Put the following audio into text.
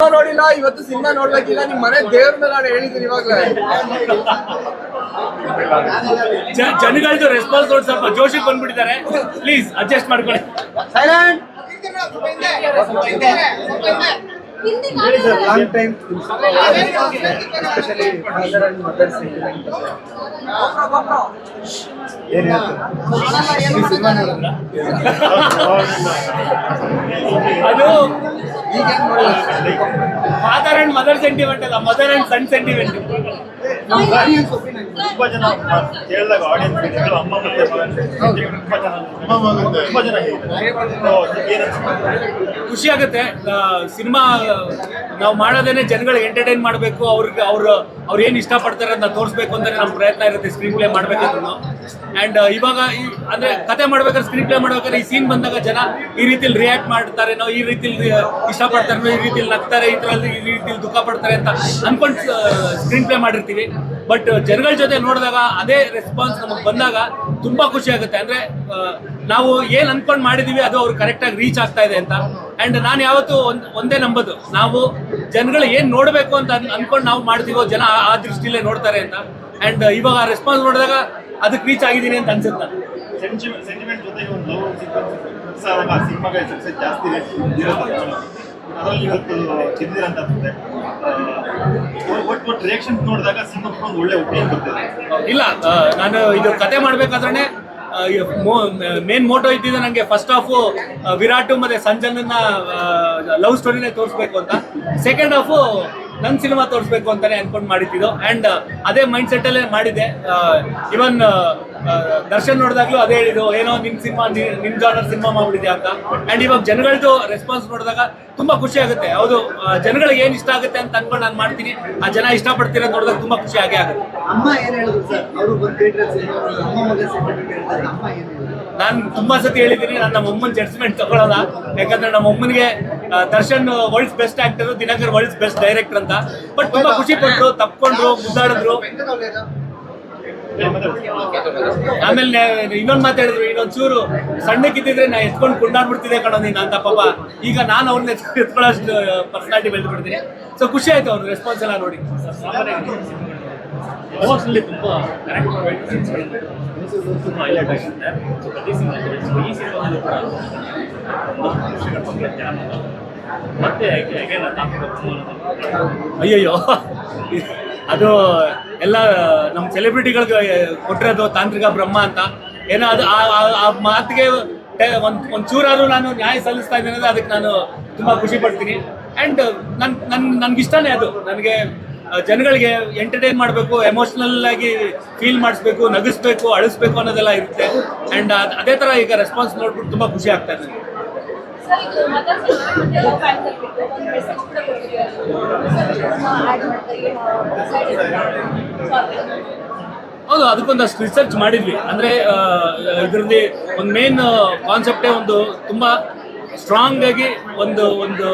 Cinema ನೋಡಿಲ್ಲ ಇವತ್ತು cinema ನೋಡ್ಬೇಕಿಲ್ಲ. ನಿಮ್ ಮನೆ ದೇವ್ರ ಮೇಲೆ ನಾನು ಹೇಳಿದ್ದೀನಿ ಇವಾಗ್ಲೇ. ಜನಗಳದ್ದು ರೆಸ್ಪಾನ್ಸ್ ನೋಡಿ ಸ್ವಲ್ಪ ಜೋಶಿಗೆ ಬಂದ್ಬಿಟ್ಟಿದ್ದಾರೆ. ಪ್ಲೀಸ್ ಅಡ್ಜಸ್ಟ್ ಮಾಡ್ಕೊಳ್ಳಿ. Silent long time especially father and mother sentiment ಏನು ಸಿನಿಮಾ ಏನು ಅದು ಫಾದರ್ ಅಂಡ್ ಮದರ್ ಸೆಂಟಿಮೆಂಟ್ ಅಲ್ಲ ಮದರ್ ಅಂಡ್ ಸನ್ ಸೆಂಟಿಮೆಂಟ್ ತುಂಬಾ ಜನ ಕೇಳಿದಾಗ ಆಡಿಯನ್ಸ್ ಅಮ್ಮ ಮತ್ತೆ ಮಗನ್ ತುಂಬಾ ಜನ ತುಂಬಾ ಜನ ಹೇಳಿದ್ದಾರೆ So, ಖುಷಿ ಆಗುತ್ತೆ. ಸಿನಿಮಾ ನಾವು ಮಾಡೋದೇನೆ ಜನಗಳಿಗೆ ಎಂಟರ್ಟೈನ್ ಮಾಡಬೇಕು. ಅವ್ರಿಗೆ ಅವ್ರು ಅವ್ರು ಏನು ಇಷ್ಟಪಡ್ತಾರೆ ಅದನ್ನ ತೋರಿಸ್ಬೇಕು ಅಂತಾನೆ ನಮ್ಮ ಪ್ರಯತ್ನ ಇರುತ್ತೆ ಸ್ಕ್ರೀನ್ ಪ್ಲೇ ಮಾಡ್ಬೇಕಾದ್ರೂ ಆ್ಯಂಡ್ ಇವಾಗ ಈ ಅಂದ್ರೆ ಕತೆ ಮಾಡ್ಬೇಕಾದ್ರೆ ಸ್ಕ್ರೀನ್ ಪ್ಲೇ ಮಾಡ್ಬೇಕಾದ್ರೆ ಈ ಸೀನ್ ಬಂದಾಗ ಜನ ಈ ರೀತಿಲಿ ರಿಯಾಕ್ಟ್ ಮಾಡ್ತಾರೆ. ನಾವು ಈ ರೀತಿಲಿ ಇಷ್ಟಪಡ್ತಾರೇನೋ ಈ ರೀತಿಲಿ ನಗ್ತಾರೆ ಈ ಥರಲ್ಲಿ ಈ ರೀತಿಲಿ ದುಃಖ ಪಡ್ತಾರೆ ಅಂತ ಅನ್ಕೊಂಡು ಸ್ಕ್ರೀನ್ ಪ್ಲೇ ಮಾಡಿರ್ತೀವಿ. ಬಟ್ ಜನಗಳ ಜೊತೆ ನೋಡಿದಾಗ ಅದೇ ರೆಸ್ಪಾನ್ಸ್ ನಮಗೆ ಬಂದಾಗ ತುಂಬಾ ಖುಷಿ ಆಗುತ್ತೆ. ಅಂದ್ರೆ ನಾವು ಏನ್ ಅನ್ಕೊಂಡ್ ಮಾಡಿದೀವಿ ಅದು ಅವ್ರು ಕರೆಕ್ಟಾಗಿ ರೀಚ್ ಆಗ್ತಾ ಇದೆ ಅಂತ. ಅಂಡ್ ನಾನು ಯಾವತ್ತು ಒಂದ್, ಒಂದೇ ನಂಬೋದು. ನಾವು ಜನಗಳು ಏನ್ ನೋಡಬೇಕು ಅಂತ ಅನ್ಕೊಂಡು ನಾವು ಮಾಡ್ತೀವೋ ಜನ ಆ- ದೃಷ್ಟಿಲೇ ನೋಡ್ತಾರೆ ಅಂತ. ಅಂಡ್ ಇವಾಗ ರೆಸ್ಪಾನ್ಸ್ ನೋಡಿದಾಗ ಅದಕ್ಕೆ ರೀಚ್ ಆಗಿದ್ದೀನಿ ಅಂತ ಅನ್ಸುತ್ತೆ ನನಗೆ. ಒಟ್ಟು ರಿಯಾಕ್ಷನ್ ನೋಡಿದಾಗ ಸಿಂಗಪ್ಪ ಒಂದು ಒಳ್ಳೆ ಒಪಿನಿಯನ್ ಇಲ್ಲ ನಾನು ಇದು ಕತೆ ಮಾಡ್ಬೇಕಾದ್ರೆ ಮೇನ್ ಮೋಟೋ ಇದ್ದಿದ್ದು ನನಗೆ ಫಸ್ಟ್ ಹಾಫು ವಿರಾಟ್ ಮತ್ತೆ ಸಂಜನನ್ನ ಲವ್ ಸ್ಟೋರಿನೇ ತೋರಿಸ್ಬೇಕು ಅಂತ. ಸೆಕೆಂಡ್ ಹಾಫು ನನ್ನ ಸಿನಿಮಾ ತೋರಿಸ್ಬೇಕು ಅಂತಾನೆ ಅನ್ಕೊಂಡು ಮಾಡಿದ್ದು ಅಂಡ್ ಅದೇ ಮೈಂಡ್ ಸೆಟ್ ಅಲ್ಲೇ ಮಾಡಿದೆ ಇವನ್ ದರ್ಶನ್ ನೋಡಿದಾಗ್ಲೂ ಅದೇ ಹೇಳಿದ್ರು ಏನೋ ನಿಮ್ ಸಿನಿಮಾ ನಿಮ್ ಜಾನರ್ ಸಿನಿಮಾ ಮಾಡ್ಬಿಟ್ಟಿದೆ ಅಂತ. ಅಂಡ್ ಇವಾಗ ಜನಗಳದ್ದು ರೆಸ್ಪಾನ್ಸ್ ನೋಡಿದಾಗ ತುಂಬಾ ಖುಷಿ ಆಗುತ್ತೆ. ಹೌದು ಜನಗಳಿಗೆ ಏನ್ ಇಷ್ಟ ಆಗುತ್ತೆ ಅಂತ ಅನ್ಕೊಂಡು ನಾನು ಮಾಡ್ತೀನಿ. ಆ ಜನ ಇಷ್ಟ ಇಷ್ಟಪಡ್ತೀರ ನೋಡಿದಾಗ ತುಂಬಾ ಖುಷಿ ಆಗೇ ಆಗುತ್ತೆ. ಅಮ್ಮ ಏನ್ ಹೇಳಿದ್ರು ಸರ್? ಅವರು ನಾನು ತುಂಬಾ ಸತಿ ಹೇಳಿದ್ದೀನಿ ನಾನು ನಮ್ಮ ಅಮ್ಮನ ಜಡ್ಜ್ಮೆಂಟ್ ತಗೊಳ್ಳಲ್ಲ ಯಾಕಂದ್ರೆ ನಮ್ಮ ಅಮ್ಮನಿಗೆ ಆ, Darshan world's best actor Dinakar world's best director ಅಂತ. ಬಟ್ ತುಂಬಾ ಖುಷಿ ಪಟ್ಟರು ತಪ್ಕೊಂಡ್ರು ಮುದ್ದಾಡಿದ್ರು. ಆಮೇಲೆ ಇನ್ನೊಂದ್ ಮಾತಾಡಿದ್ರು ಇನ್ನೊಂದ್ ಚೂರು ಸಣ್ಣಕ್ಕಿದ್ದಿದ್ರೆ ನಾ ಎತ್ಕೊಂಡು ಕುಂಡಾಡ್ಬಿಡ್ತಿದ್ದೆ ಕಣೋ ನೀನು ಅಂತ ಪಾಪ. ಈಗ ನಾನು ಅವ್ರನ್ನ ಎತ್ಕೊಳ್ಳೋಷ್ಟು ಪರ್ಸನಾಲಿಟಿ ಬೆಳೆದ್ಬಿಡ್ತೀನಿ. ಸೊ ಖುಷಿ ಆಯ್ತು ಅವ್ರ ರೆಸ್ಪಾನ್ಸ್ ಎಲ್ಲ ನೋಡಿ. ಅಗೇನ್ ಅಯ್ಯಯ್ಯೋ. ಅದು ಎಲ್ಲ ನಮ್ಮ ಸೆಲೆಬ್ರಿಟಿಗಳಿಗೆ ಕೊಟ್ಟಿರೋದು ತಾಂತ್ರಿಕ ಬ್ರಹ್ಮ ಅಂತ. ಏನೋ ಅದು ಆ- ಮಾತಿಗೆ ಒಂದು ಒಂದು ಚೂರಾದ್ರು ನಾನು ನ್ಯಾಯ ಸಲ್ಲಿಸ್ತಾ ಇದ್ದೀನಿ ಅದಕ್ಕೆ ನಾನು ತುಂಬ ಖುಷಿ ಪಡ್ತೀನಿ. ಆ್ಯಂಡ್ ನನ್ನ ನನ್, ನನಗಿಷ್ಟನೇ ಅದು. ನನಗೆ ಜನಗಳಿಗೆ ಎಂಟರ್ಟೈನ್ ಮಾಡಬೇಕು ಎಮೋಷನಲ್ ಆಗಿ ಫೀಲ್ ಮಾಡಿಸ್ಬೇಕು ನಗಿಸ್ಬೇಕು ಅಳಿಸ್ಬೇಕು ಅನ್ನೋದೆಲ್ಲ ಇರುತ್ತೆ. ಆ್ಯಂಡ್ ಅದೇ ಥರ ಈಗ ರೆಸ್ಪಾನ್ಸ್ ನೋಡ್ಬಿಟ್ಟು ತುಂಬ ಖುಷಿ ಆಗ್ತಾ ಇದೆ. ಹೌದು ಅದಕ್ಕೊಂದಷ್ಟು ರಿಸರ್ಚ್ ಮಾಡಿದ್ವಿ. ಅಂದ್ರೆ ಇದರಲ್ಲಿ ಒಂದು ಮೇನ್ ಕಾನ್ಸೆಪ್ಟೇ ಒಂದು ತುಂಬಾ ಸ್ಟ್ರಾಂಗ್ ಆಗಿ ಒಂದು ಒಂದು